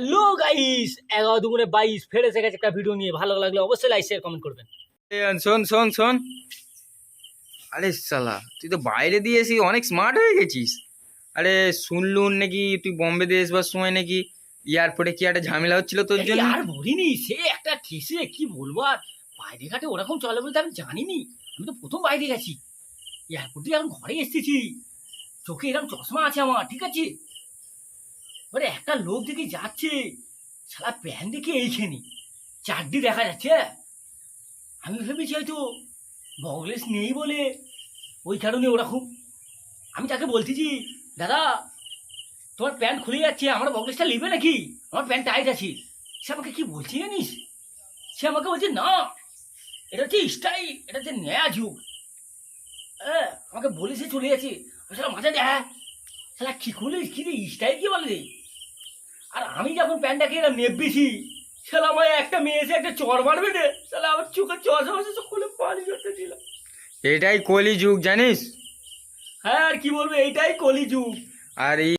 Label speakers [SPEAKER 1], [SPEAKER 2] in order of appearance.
[SPEAKER 1] Hello guys এগারো দুগুণে বাইশ ফের এসে গেছে একটা ভিডিও নিয়ে। ভালো লাগলে অবশ্যই লাইক শেয়ার কমেন্ট করবেন।
[SPEAKER 2] শোন শোন শোন। আরে সালা তুই তো বাইরে দিয়ে এসে অনেক স্মার্ট হয়ে গেছিস। আরে শুনলুন নাকি তুই বোম্বে দিয়ে আসবার সময় নাকি এয়ারপোর্টে কি একটা ঝামেলা হচ্ছিল তোর জন্য?
[SPEAKER 1] আর বলিনি সে একটা ঠেসে কি বলব আর? বাইরে ঘাটে ওরকম চলে বলতে আমি জানিনি। আমি তো প্রথম বাইরে গেছি। এয়ারপোর্টে এখন ঘরে এসেছি। চোখে এরকম চশমা আছে আমার ঠিক আছে? এবারে একটা লোক দেখে যাচ্ছে। সারা প্যান দেখে এইখানে। চারটি দেখা যাচ্ছে। আমি ভেবেছি হয়তো বগলেস নেই বলে। ওই কারণে ওরকম আমি তাকে বলতেছি দাদা, তোমার প্যান্ট খুলে যাচ্ছে। আমার বগলেসটা নেবে নাকি? আমার প্যান্ট টাইট আছে। সে আমাকে কি বলছে জানিস? সে আমাকে বলছে, না, এটা হচ্ছে স্টাইল এটা হচ্ছে নয়া যুগ। হ্যাঁ আমাকে বলে সে চলে যাচ্ছে। আমি সালা মাথা দেয় সালা কি করলে কি রে স্টাইল কি বলে রে? আর আমি যখন প্যান্টটা এরকম নেবেছি সালা আমার একটা মেয়ে এসে একটা চর মারবে রে। তাহলে আমার চোখে চশমা তো খুলে পানি করতে দিল
[SPEAKER 2] এটাই কলি যুগ জানিস?
[SPEAKER 1] হ্যাঁ আর কি বলব এইটাই কলি যুগ
[SPEAKER 2] আর এই